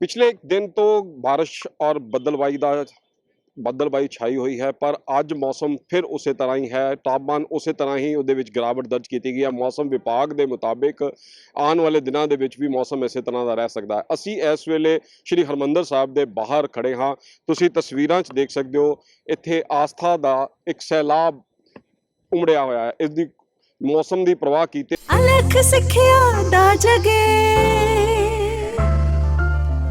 ਪਿਛਲੇ ਦਿਨ ਤੋਂ ਬਾਰਿਸ਼ ਔਰ ਬੱਦਲਬਾਈ ਦਾ ਬੱਦਲਬਾਈ ਛਾਈ ਹੋਈ ਹੈ, ਪਰ ਅੱਜ ਮੌਸਮ ਫਿਰ ਉਸੇ ਤਰ੍ਹਾਂ ਹੀ ਹੈ। ਤਾਪਮਾਨ ਉਸੇ ਤਰ੍ਹਾਂ ਹੀ ਉਹਦੇ ਵਿੱਚ ਗਿਰਾਵਟ ਦਰਜ ਕੀਤੀ ਗਈ ਹੈ। ਮੌਸਮ ਵਿਭਾਗ ਦੇ ਮੁਤਾਬਿਕ ਆਉਣ ਵਾਲੇ ਦਿਨਾਂ ਦੇ ਵਿੱਚ ਵੀ ਮੌਸਮ ਇਸੇ ਤਰ੍ਹਾਂ ਦਾ ਰਹਿ ਸਕਦਾ ਹੈ। ਅਸੀਂ ਇਸ ਵੇਲੇ ਸ਼੍ਰੀ ਹਰਮੰਦਰ ਸਾਹਿਬ ਦੇ ਬਾਹਰ ਖੜੇ ਹਾਂ। ਤੁਸੀਂ ਤਸਵੀਰਾਂ 'ਚ ਦੇਖ ਸਕਦੇ ਹੋ, ਇੱਥੇ ਆਸਥਾ ਦਾ ਇੱਕ ਸੈਲਾਬ ਉਮੜਿਆ ਹੋਇਆ ਹੈ। ਇਸ ਦੀ ਮੌਸਮ ਦੀ ਪ੍ਰਵਾਹ ਕੀਤੇ ਅਲਖ ਸਿੱਖਿਆ ਦਾ ਜਗੇ।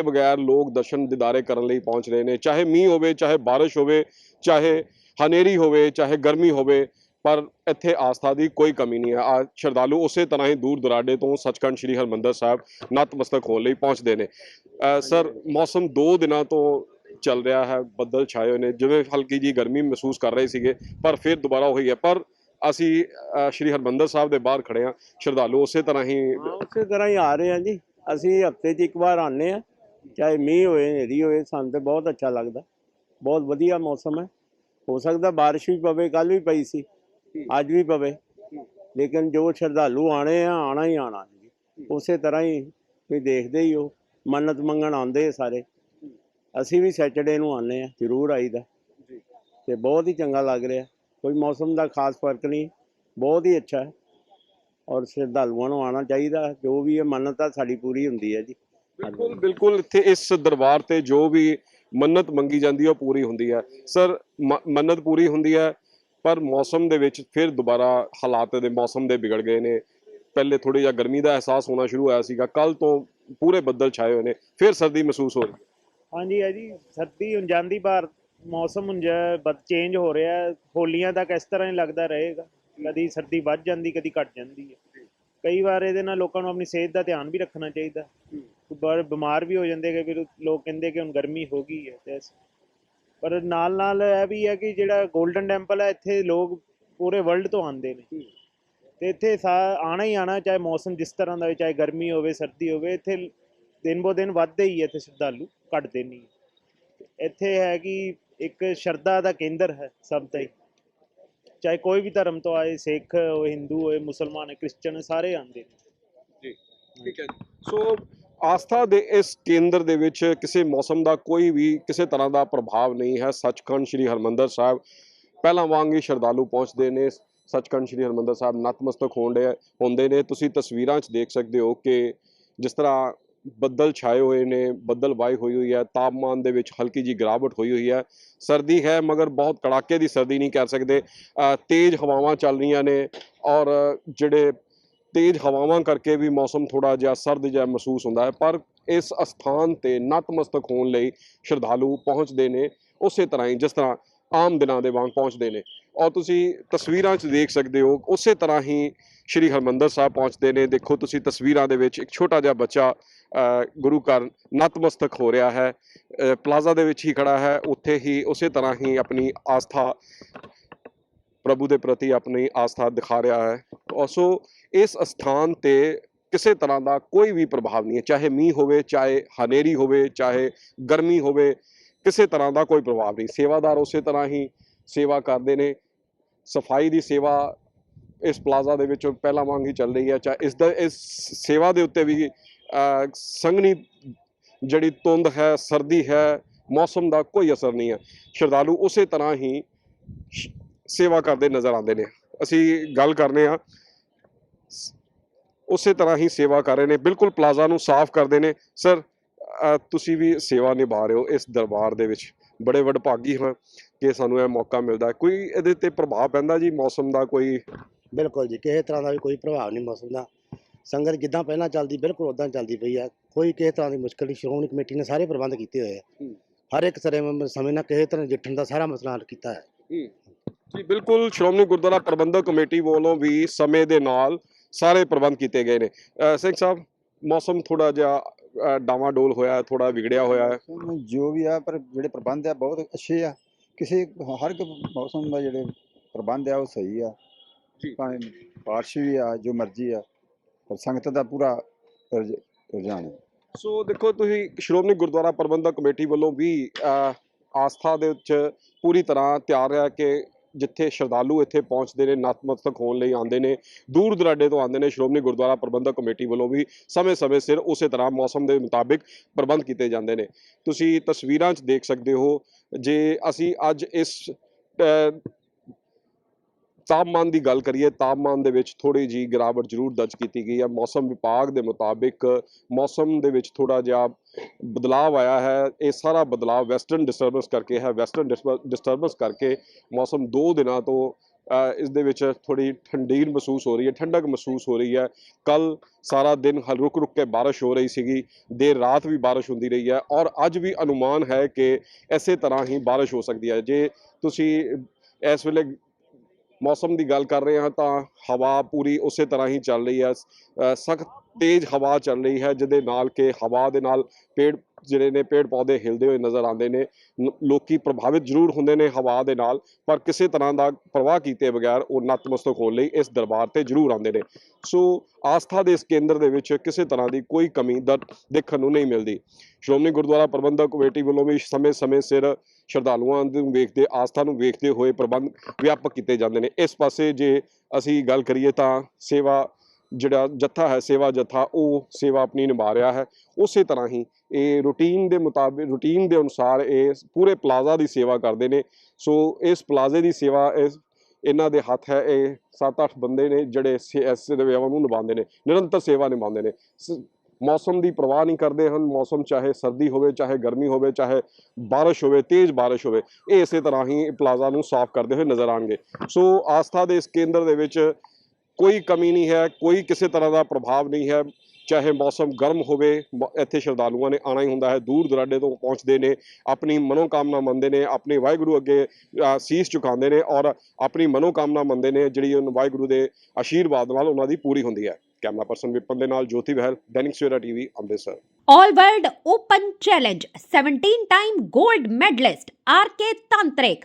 ਇਹ ਬਗੈਰ ਲੋਕ ਦਰਸ਼ਨ ਦਿਦਾਰੇ ਕਰਨ ਲਈ ਪਹੁੰਚ ਰਹੇ ਨੇ ਚਾਹੇ ਮੀਂਹ ਹੋਵੇ ਚਾਹੇ ਬਾਰਿਸ਼ ਹੋਵੇ ਚਾਹੇ ਹਨੇਰੀ ਹੋਵੇ ਚਾਹੇ ਗਰਮੀ ਹੋਵੇ ਪਰ ਇੱਥੇ ਆਸਥਾ ਦੀ ਕੋਈ ਕਮੀ ਨਹੀਂ ਹੈ। ਆ ਸ਼ਰਧਾਲੂ ਉਸੇ ਤਰ੍ਹਾਂ ਹੀ ਦੂਰ ਦੁਰਾਡੇ ਤੋਂ ਸੱਚਖੰਡ ਸ੍ਰੀ ਹਰਮੰਦਰ ਸਾਹਿਬ ਨਤਮਸਤਕ ਹੋਣ ਲਈ ਪਹੁੰਚਦੇ ਨੇ। ਸਰ ਮੌਸਮ 2 ਦਿਨਾਂ ਤੋਂ ਚੱਲ ਰਿਹਾ ਹੈ ਬੱਦਲ ਛਾਏ ਹੋਏ ਨੇ। ਜਿਵੇਂ ਹਲਕੀ ਜੀ ਗਰਮੀ ਮਹਿਸੂਸ ਕਰ ਰਹੇ ਸੀਗੇ ਪਰ ਫਿਰ ਦੁਬਾਰਾ ਹੋਈ ਹੈ। ਪਰ ਅਸੀਂ ਸ੍ਰੀ ਹਰਮੰਦਰ ਸਾਹਿਬ ਦੇ ਬਾਹਰ ਖੜੇ ਹਾਂ। ਸ਼ਰਧਾਲੂ ਉਸੇ ਤਰ੍ਹਾਂ ਹੀ ਹਾਂ ਉਸੇ ਤਰ੍ਹਾਂ ਹੀ ਆ ਰਹੇ ਆ ਜੀ। ਅਸੀਂ ਹਫ਼ਤੇ 'ਚ ਇੱਕ ਵਾਰ ਆਉਂਦੇ ਆ ਚਾਹੇ ਮੀਂਹ ਹੋਏ ਹਨੇਰੀ ਹੋਏ ਸਾਨੂੰ ਤੇ ਬਹੁਤ ਅੱਛਾ ਲੱਗਦਾ। ਬਹੁਤ ਵਧੀਆ ਮੌਸਮ ਹੈ। ਹੋ ਸਕਦਾ ਬਾਰਿਸ਼ ਵੀ ਪਵੇ ਕੱਲ ਵੀ ਪਈ ਸੀ ਅੱਜ ਵੀ ਪਵੇ। ਲੇਕਿਨ ਜੋ ਸ਼ਰਧਾਲੂ ਆਣੇ ਆ ਆਣਾ ਹੀ ਆਣਾ ਜੀ ਉਸੇ ਤਰ੍ਹਾਂ ਹੀ ਵੀ ਦੇਖਦੇ ਹੀ ਹੋ ਮੰਨਤ ਮੰਗਣ ਆਉਂਦੇ ਸਾਰੇ। ਅਸੀਂ ਵੀ ਸੈਟਰਡੇ ਨੂੰ ਆਉਂਦੇ ਆ ਜ਼ਰੂਰ ਆਈਦਾ। ਤੇ ਬਹੁਤ ਹੀ ਚੰਗਾ ਲੱਗ ਰਿਹਾ। ਕੋਈ ਮੌਸਮ ਦਾ ਖਾਸ ਫ਼ਰਕ ਨਹੀਂ ਬਹੁਤ ਹੀ ਅੱਛਾ ਹੈ। ਔਰ ਸ਼ਰਧਾਲੂਆਂ ਨੂੰ ਆਉਣਾ ਚਾਹੀਦਾ। ਜੋ ਵੀ ਇਹ ਮੰਨਤ ਆ ਸਾਡੀ ਪੂਰੀ ਹੁੰਦੀ ਹੈ ਜੀ। ਬਿਲਕੁਲ ਬਿਲਕੁਲ ਇੱਥੇ ਇਸ ਦਰਬਾਰ ਤੇ ਜੋ ਵੀ ਮੰਨਤ ਮੰਗੀ ਜਾਂਦੀ ਹੈ, ਉਹ ਪੂਰੀ ਹੁੰਦੀ ਹੈ। ਸਰ ਮੰਨਤ ਪੂਰੀ ਹੁੰਦੀ ਹੈ, ਪਰ ਮੌਸਮ ਦੇ ਵਿੱਚ ਫਿਰ ਦੁਬਾਰਾ ਹਾਲਾਤ ਦੇ ਮੌਸਮ ਦੇ ਵਿਗੜ ਗਏ ਨੇ। ਪਹਿਲੇ ਥੋੜੀ ਜਿਹਾ ਗਰਮੀ ਦਾ ਅਹਿਸਾਸ ਹੋਣਾ ਸ਼ੁਰੂ ਹੋਇਆ ਸੀਗਾ ਕੱਲ ਤੋਂ ਪੂਰੇ ਬੱਦਲ ਛਾਏ ਹੋਏ ਨੇ, ਫਿਰ ਸਰਦੀ ਮਹਿਸੂਸ ਹੋ ਰਹੀ ਹੈ। ਹਾਂਜੀ ਹੈ ਜੀ, ਸਰਦੀ ਹੁਣ ਜਾਂਦੀ ਬਾਹਰ, ਮੌਸਮ ਹੁਣ ਚੇਂਜ ਹੋ ਰਿਹਾ ਹੋਲੀਆਂ ਤੱਕ ਇਸ ਤਰ੍ਹਾਂ ਹੀ ਲੱਗਦਾ ਰਹੇਗਾ। ਕਦੀ ਸਰਦੀ ਵੱਧ ਜਾਂਦੀ, ਕਦੀ ਘਟ ਜਾਂਦੀ ਹੈ। ਕਈ ਵਾਰ ਇਹਦੇ ਨਾਲ ਲੋਕਾਂ ਨੂੰ ਆਪਣੀ ਸਿਹਤ ਦਾ ਧਿਆਨ ਵੀ ਰੱਖਣਾ ਚਾਹੀਦਾ। ਬਾਰ ਬਿਮਾਰ ਵੀ ਹੋ ਜਾਂਦੇ ਕਿ ਫਿਰ ਲੋਕ ਕਹਿੰਦੇ ਕਿ ਹੁਣ ਗਰਮੀ ਹੋ ਗਈ ਹੈ ਤੇ ਪਰ ਨਾਲ ਨਾਲ ਇਹ ਵੀ ਹੈ ਕਿ ਜਿਹੜਾ 골ਡਨ ਟੈਂਪਲ ਹੈ, ਇੱਥੇ ਲੋਕ ਪੂਰੇ ਵਰਲਡ ਤੋਂ ਆਉਂਦੇ ਨੇ। ਤੇ ਇੱਥੇ ਸਾ- ਆਣਾ ਹੀ ਆਣਾ, ਚਾਹੇ ਮੌਸਮ ਜਿਸ ਤਰ੍ਹਾਂ ਦਾ ਹੋਵੇ, ਚਾਹੇ ਗਰਮੀ ਹੋਵੇ, ਸਰਦੀ ਹੋਵੇ, ਇੱਥੇ ਦਿਨ ਬੋ ਦਿਨ ਵੱਧਦੇ ਹੀ ਹੈ ਇੱਥੇ ਸ਼ਰਧਾਲੂ, ਘਟਦੇ ਨਹੀਂ। ਇੱਥੇ ਹੈ ਕਿ ਇੱਕ ਸ਼ਰਧਾ ਦਾ ਕੇਂਦਰ ਹੈ ਸਭ ਦਾ ਹੀ। ਚਾਹੇ ਕੋਈ ਵੀ ਧਰਮ ਤੋਂ ਆਏ, ਸਿੱਖ ਹੋਏ, ਹਿੰਦੂ ਹੋਏ, ਮੁਸਲਮਾਨ ਹੋਏ, ਕ੍ਰਿਸਚਨ ਸਾਰੇ ਆਉਂਦੇ ਨੇ। ਠੀਕ ਹੈ ਸੋ ਆਸਥਾ ਦੇ ਇਸ ਕੇਂਦਰ ਦੇ ਵਿੱਚ ਕਿਸੇ ਮੌਸਮ ਦਾ ਕੋਈ ਵੀ ਕਿਸੇ ਤਰ੍ਹਾਂ ਦਾ ਪ੍ਰਭਾਵ ਨਹੀਂ ਹੈ। ਸੱਚਖੰਡ ਸ੍ਰੀ ਹਰਮੰਦਰ ਸਾਹਿਬ ਪਹਿਲਾਂ ਵਾਂਗ ਹੀ ਸ਼ਰਧਾਲੂ ਪਹੁੰਚਦੇ ਨੇ। ਸੱਚਖੰਡ ਸ੍ਰੀ ਹਰਮੰਦਰ ਸਾਹਿਬ ਨਤਮਸਤਕ ਹੋਣਦੇ ਹੁੰਦੇ ਨੇ। ਤੁਸੀਂ ਤਸਵੀਰਾਂ 'ਚ ਦੇਖ ਸਕਦੇ ਹੋ ਕਿ ਜਿਸ ਤਰ੍ਹਾਂ ਬੱਦਲ ਛਾਏ ਹੋਏ ਨੇ, ਬੱਦਲ ਵਾਈ ਹੋਈ ਹੋਈ ਹੈ, ਤਾਪਮਾਨ ਦੇ ਵਿੱਚ ਹਲਕੀ ਜੀ ਗਿਰਾਵਟ ਹੋਈ ਹੋਈ ਹੈ। ਸਰਦੀ ਹੈ, ਮਗਰ ਬਹੁਤ ਕੜਾਕੇ ਦੀ ਸਰਦੀ ਨਹੀਂ ਕਹਿ ਸਕਦੇ। ਤੇਜ਼ ਹਵਾਵਾਂ ਚੱਲ ਰਹੀਆਂ ਨੇ ਔਰ ਜਿਹੜੇ ਤੇਜ਼ ਹਵਾਵਾਂ ਕਰਕੇ ਵੀ ਮੌਸਮ ਥੋੜਾ ਜਿਹਾ ਸਰਦ ਜਿਹਾ ਮਹਿਸੂਸ ਹੁੰਦਾ ਹੈ, ਪਰ ਇਸ ਅਸਥਾਨ ਤੇ ਨਤਮਸਤਕ ਹੋਣ ਲਈ ਸ਼ਰਧਾਲੂ ਪਹੁੰਚਦੇ ਨੇ, ਉਸੇ ਤਰ੍ਹਾਂ ਹੀ ਜਿਸ ਤਰ੍ਹਾਂ ਆਮ ਦਿਨਾਂ ਦੇ ਵਾਂਗ ਪਹੁੰਚਦੇ ਨੇ। ਔਰ ਤੁਸੀਂ ਤਸਵੀਰਾਂ 'ਚ ਦੇਖ ਸਕਦੇ ਹੋ, ਉਸੇ ਤਰ੍ਹਾਂ ਹੀ ਸ਼੍ਰੀ ਹਰਮੰਦਰ ਸਾਹਿਬ ਪਹੁੰਚਦੇ ਨੇ। ਦੇਖੋ ਤੁਸੀਂ ਤਸਵੀਰਾਂ ਦੇ ਵਿੱਚ ਇੱਕ ਛੋਟਾ ਜਿਹਾ ਬੱਚਾ ਗੁਰੂ ਘਰ ਨਤਮਸਤਕ ਹੋ ਰਿਹਾ ਹੈ ਪਲਾਜ਼ਾ ਦੇ ਵਿੱਚ ਹੀ ਖੜਾ ਹੈ। ਉੱਥੇ ਹੀ ਉਸੇ ਤਰ੍ਹਾਂ ਹੀ ਆਪਣੀ ਆਸਥਾ ਪ੍ਰਭੂ ਦੇ ਪ੍ਰਤੀ ਆਪਣੀ ਆਸਥਾ ਦਿਖਾ ਰਿਹਾ ਹੈ। ਔਰ ਸੋ ਇਸ ਅਸਥਾਨ ਤੇ ਕਿਸੇ ਤਰ੍ਹਾਂ ਦਾ ਕੋਈ ਵੀ ਪ੍ਰਭਾਵ ਨਹੀਂ ਹੈ। ਚਾਹੇ ਮੀਂਹ ਹੋਵੇ ਚਾਹੇ ਹਨੇਰੀ ਹੋਵੇ ਚਾਹੇ ਗਰਮੀ ਹੋਵੇ ਕਿਸੇ ਤਰ੍ਹਾਂ ਦਾ ਕੋਈ ਪ੍ਰਭਾਵ ਨਹੀਂ। ਸੇਵਾਦਾਰ ਉਸੇ ਤਰ੍ਹਾਂ ਹੀ ਸੇਵਾ ਕਰਦੇ ਨੇ। ਸਫ਼ਾਈ ਦੀ ਸੇਵਾ ਇਸ ਪਲਾਜ਼ਾ ਦੇ ਵਿੱਚ ਪਹਿਲਾਂ ਵਾਂਗ ਹੀ ਚੱਲ ਰਹੀ ਹੈ। ਚਾਹੇ ਇਸ ਦਾ ਇਸ ਸੇਵਾ ਦੇ ਉੱਤੇ ਵੀ ਅਹ, ਸੰਘਣੀ ਜਿਹੜੀ ਧੁੰਦ ਹੈ ਸਰਦੀ ਹੈ ਮੌਸਮ ਦਾ ਕੋਈ ਅਸਰ ਨਹੀਂ ਹੈ। ਸ਼ਰਧਾਲੂ ਉਸੇ ਤਰ੍ਹਾਂ ਹੀ ਸੇਵਾ ਕਰਦੇ ਨਜ਼ਰ ਆਉਂਦੇ ਨੇ। ਅਸੀਂ ਗੱਲ ਕਰਨੇ ਆ। ਉਸੇ ਤਰ੍ਹਾਂ ਹੀ ਸੇਵਾ ਕਰ ਰਹੇ ਨੇ। ਬਿਲਕੁਲ ਪਲਾਜ਼ਾ ਨੂੰ ਸਾਫ਼ ਕਰਦੇ ਨੇ। ਸਰ ਤੁਸੀਂ ਵੀ ਸੇਵਾ ਨਿਭਾ ਰਹੇ ਹੋ ਇਸ ਦਰਬਾਰ ਦੇ ਵਿੱਚ। ਬੜੇ ਵਡਭਾਗੀ ਹਾਂ ਕਿ ਸਾਨੂੰ ਇਹ ਮੌਕਾ ਮਿਲਦਾ। ਕੋਈ ਇਹਦੇ ਤੇ ਪ੍ਰਭਾਵ ਪੈਂਦਾ ਜੀ ਮੌਸਮ ਦਾ ਕੋਈ? ਬਿਲਕੁਲ ਜੀ ਕਿਸੇ ਤਰ੍ਹਾਂ ਦਾ ਵੀ ਕੋਈ ਪ੍ਰਭਾਵ ਨਹੀਂ ਮੌਸਮ ਦਾ। ਸੰਗਤ ਜਿੱਦਾਂ ਪਹਿਲਾਂ ਚੱਲਦੀ ਬਿਲਕੁਲ ਉਦਾਂ ਚੱਲਦੀ ਪਈ ਆ ਕੋਈ ਕਿਸੇ ਤਰ੍ਹਾਂ ਦੀ ਮੁਸ਼ਕਲ ਨਹੀਂ। ਸ਼੍ਰੋਮਣੀ ਕਮੇਟੀ ਨੇ ਸਾਰੇ ਪ੍ਰਬੰਧ ਕੀਤੇ ਹੋਏ ਆ। ਹਰ ਇੱਕ ਸਰੇ ਸਮੇਂ ਨਾਲ ਕਿਸੇ ਤਰ੍ਹਾਂ ਜਿੱਠਣ ਦਾ ਸਾਰਾ ਮਸਲਾ ਹੱਲ ਕੀਤਾ ਹੈ। ਜੀ ਬਿਲਕੁਲ ਸ਼੍ਰੋਮਣੀ ਗੁਰਦੁਆਰਾ ਪ੍ਰਬੰਧਕ ਕਮੇਟੀ ਵੱਲੋਂ ਵੀ ਸਮੇਂ ਦੇ ਨਾਲ ਸਾਰੇ ਪ੍ਰਬੰਧ ਕੀਤੇ ਗਏ ਨੇ। ਸਿੰਘ ਸਾਹਿਬ ਮੌਸਮ ਥੋੜਾ ਜਿਹਾ ਅਹ, ਡਾਵਾਂਡੋਲ ਹੋਇਆ ਥੋੜਾ ਵਿਗੜਿਆ ਹੋਇਆ ਹੈ। ਜੋ ਵੀ ਆ ਪਰ ਜਿਹੜੇ ਪ੍ਰਬੰਧ ਆ ਬਹੁਤ ਅੱਛੇ ਆ। ਕਿਸੇ ਹਰ ਇੱਕ ਮੌਸਮ ਦਾ ਜਿਹੜੇ ਪ੍ਰਬੰਧ ਆ ਉਹ ਸਹੀ ਆ। ਜੀ। ਭਾਵੇਂ ਬਾਰਿਸ਼ ਵੀ ਆ ਜੋ ਮਰਜ਼ੀ ਆ ਪਰ ਸੰਗਤ ਦਾ ਪੂਰਾ ਰੁਝ- ਰੁਝਾਨ ਹੈ ਸੋ ਦੇਖੋ ਤੁਸੀਂ ਸ਼੍ਰੋਮਣੀ ਗੁਰਦੁਆਰਾ ਪ੍ਰਬੰਧਕ ਕਮੇਟੀ ਵੱਲੋਂ ਵੀ ਆਸਥਾ ਦੇ ਵਿੱਚ ਪੂਰੀ ਤਰ੍ਹਾਂ ਤਿਆਰ ਹੈ ਕਿ ਜਿੱਥੇ ਸ਼ਰਧਾਲੂ ਇੱਥੇ ਪਹੁੰਚਦੇ ਨੇ ਨਤਮਸਤਕ ਹੋਣ ਲਈ ਆਉਂਦੇ ਨੇ, ਦੂਰ ਦੁਰਾਡੇ ਤੋਂ ਆਉਂਦੇ ਨੇ, ਸ਼੍ਰੋਮਣੀ ਗੁਰਦੁਆਰਾ ਪ੍ਰਬੰਧਕ ਕਮੇਟੀ ਵੱਲੋਂ ਵੀ ਸਮੇਂ-ਸਮੇਂ ਸਿਰ ਉਸੇ ਤਰ੍ਹਾਂ ਮੌਸਮ ਦੇ ਮੁਤਾਬਿਕ ਪ੍ਰਬੰਧ ਕੀਤੇ ਜਾਂਦੇ ਨੇ। ਤੁਸੀਂ ਤਸਵੀਰਾਂ 'ਚ ਦੇਖ ਸਕਦੇ ਹੋ, ਜੇ ਅਸੀਂ ਅੱਜ ਇਸ ਤਾਪਮਾਨ ਦੀ ਗੱਲ ਕਰੀਏ ਤਾਪਮਾਨ ਦੇ ਵਿੱਚ ਥੋੜੀ ਜੀ ਗਿਰਾਵਟ ਜ਼ਰੂਰ ਦਰਜ ਕੀਤੀ ਗਈ ਹੈ। ਮੌਸਮ ਵਿਭਾਗ ਦੇ ਮੁਤਾਬਿਕ ਮੌਸਮ ਦੇ ਵਿੱਚ ਥੋੜਾ ਜਿਹਾ ਬਦਲਾਅ ਆਇਆ ਹੈ। ਇਹ ਸਾਰਾ ਬਦਲਾਅ ਵੈਸਟਰਨ ਡਿਸਟਰਬੈਂਸ ਕਰਕੇ ਹੈ। ਵੈਸਟਰਨ ਡਿਸਟਰਬੈਂਸ ਕਰਕੇ ਮੌਸਮ 2 ਦਿਨਾਂ ਤੋਂ ਅ, ਇਸ ਦੇ ਵਿੱਚ ਥੋੜੀ ਠੰਡੀਰ ਮਹਿਸੂਸ ਹੋ ਰਹੀ ਹੈ ਠੰਡਕ ਮਹਿਸੂਸ ਹੋ ਰਹੀ ਹੈ। ਕੱਲ ਸਾਰਾ ਦਿਨ ਹਲ ਰੁਕ ਰੁਕ ਕੇ ਬਾਰਿਸ਼ ਹੋ ਰਹੀ ਸੀਗੀ। ਦੇਰ ਰਾਤ ਵੀ ਬਾਰਿਸ਼ ਹੁੰਦੀ ਰਹੀ ਹੈ ਔਰ ਅੱਜ ਵੀ ਅਨੁਮਾਨ ਹੈ ਕਿ ਇਸੇ ਤਰ੍ਹਾਂ ਹੀ ਬਾਰਿਸ਼ ਹੋ ਸਕਦੀ ਹੈ। ਜੇ ਤੁਸੀਂ ਇਸ ਵੇਲੇ ਮੌਸਮ ਦੀ ਗੱਲ ਕਰ ਰਹੇ ਹਾਂ ਤਾਂ ਹਵਾ ਪੂਰੀ ਉਸੇ ਤਰ੍ਹਾਂ ਹੀ ਚੱਲ ਰਹੀ ਹੈ। ਸਖਤ ਤੇਜ਼ ਹਵਾ ਚੱਲ ਰਹੀ ਹੈ ਜਿਹਦੇ ਨਾਲ ਕਿ ਹਵਾ ਦੇ ਨਾਲ ਪੇੜ ਜਿਹੜੇ ਨੇ ਪੇੜ ਪੌਦੇ ਹਿਲਦੇ ਹੋਏ ਨਜ਼ਰ ਆਉਂਦੇ ਨੇ, ਨ- ਲੋਕੀ ਪ੍ਰਭਾਵਿਤ ਜ਼ਰੂਰ ਹੁੰਦੇ ਨੇ ਹਵਾ ਦੇ ਨਾਲ, ਪਰ ਕਿਸੇ ਤਰ੍ਹਾਂ ਦਾ ਪ੍ਰਵਾਹ ਕੀਤੇ ਬਗੈਰ ਉਹ ਨਤਮਸਤਕ ਹੋਣ ਲਈ ਇਸ ਦਰਬਾਰ ਤੇ ਜ਼ਰੂਰ ਆਉਂਦੇ ਨੇ। ਸੋ ਆਸਥਾ ਦੇ ਇਸ ਕੇਂਦਰ ਦੇ ਵਿੱਚ ਕਿਸੇ ਤਰ੍ਹਾਂ ਦੀ ਕੋਈ ਕਮੀ ਦਰ ਦੇਖਣ ਨੂੰ ਨਹੀਂ ਮਿਲਦੀ। ਸ਼੍ਰੋਮਣੀ ਗੁਰਦੁਆਰਾ ਪ੍ਰਬੰਧਕ ਕਮੇਟੀ ਵੱਲੋਂ ਵੀ ਸਮੇਂ-ਸਮੇਂ ਸਿਰ ਸ਼ਰਧਾਲੂਆਂ ਨੂੰ ਵੇਖਦੇ, ਆਸਥਾ ਨੂੰ ਵੇਖਦੇ ਹੋਏ ਪ੍ਰਬੰਧ ਵਿਆਪਕ ਕੀਤੇ ਜਾਂਦੇ ਨੇ। ਇਸ ਪਾਸੇ ਜੇ ਅਸੀਂ ਗੱਲ ਕਰੀਏ ਤਾਂ ਸੇਵਾ ਜਿਹੜਾ ਜੱਥਾ ਹੈ, ਸੇਵਾ ਜੱਥਾ, ਉਹ ਸੇਵਾ ਆਪਣੀ ਨਿਭਾ ਰਿਹਾ ਹੈ। ਉਸੇ ਤਰ੍ਹਾਂ ਹੀ ਇਹ ਰੂਟੀਨ ਦੇ ਮੁਤਾਬਿਕ, ਰੂਟੀਨ ਦੇ ਅਨੁਸਾਰ ਇਹ ਪੂਰੇ ਪਲਾਜ਼ਾ ਦੀ ਸੇਵਾ ਕਰਦੇ ਨੇ। ਸੋ ਇਸ ਪਲਾਜ਼ੇ ਦੀ ਸੇਵਾ, ਇਸ ਇਹਨਾਂ ਦੇ ਹੱਥ ਹੈ, ਇਹ 7-8 ਬੰਦੇ ਨੇ ਜਿਹੜੇ ਸੇ- ਇਸ ਸੇਵਾ ਨੂੰ ਨਿਭਾਉਂਦੇ ਨੇ, ਨਿਰੰਤਰ ਸੇਵਾ ਨਿਭਾਉਂਦੇ ਨੇ। ਸ- ਮੌਸਮ ਦੀ ਪਰਵਾਹ ਨਹੀਂ ਕਰਦੇ ਹਨ। ਮੌਸਮ ਚਾਹੇ ਸਰਦੀ ਹੋਵੇ, ਚਾਹੇ ਗਰਮੀ ਹੋਵੇ, ਚਾਹੇ ਬਾਰਿਸ਼ ਹੋਵੇ, ਤੇਜ਼ ਬਾਰਿਸ਼ ਹੋਵੇ, ਇਹ ਇਸੇ ਤਰ੍ਹਾਂ ਹੀ ਪਲਾਜ਼ਾ ਨੂੰ ਸਾਫ਼ ਕਰਦੇ ਹੋਏ ਨਜ਼ਰ ਆਣਗੇ ਸੋ ਆਸਥਾ ਦੇ ਇਸ ਕੇਂਦਰ ਦੇ ਵਿੱਚ ਕੋਈ ਕਮੀ ਨਹੀਂ ਹੈ, ਕੋਈ ਕਿਸੇ ਤਰ੍ਹਾਂ ਦਾ ਪ੍ਰਭਾਵ ਨਹੀਂ ਹੈ। ਚਾਹੇ ਮੌਸਮ ਗਰਮ ਹੋਵੇ ਇੱਥੇ ਸ਼ਰਧਾਲੂਆਂ ਨੇ ਆਣਾ ਹੀ ਹੁੰਦਾ ਹੈ, ਦੂਰ ਦੁਰਾਡੇ ਤੋਂ ਪਹੁੰਚਦੇ ਨੇ, ਆਪਣੀ ਮਨੋਕਾਮਨਾ ਮੰਨਦੇ ਨੇ, ਆਪਣੇ ਵਾਹਿਗੁਰੂ ਅੱਗੇ ਸੀਸ ਝੁਕਾਉਂਦੇ ਨੇ ਔਰ ਆਪਣੀ ਮਨੋਕਾਮਨਾ ਮੰਨਦੇ ਨੇ, ਜਿਹੜੀ ਉਹਨਾਂ ਵਾਹਿਗੁਰੂ ਦੇ ਆਸ਼ੀਰਵਾਦ ਨਾਲ ਉਹਨਾਂ ਦੀ ਪੂਰੀ ਹੁੰਦੀ ਹੈ। ਕੈਮਰਾ ਪਰਸਨ ਵਿਪਨ ਦੇ ਨਾਲ Jyoti Behl Dainik Savera TV, Amritsar. All World Open Challenge 17 time gold medalist RK Tantrik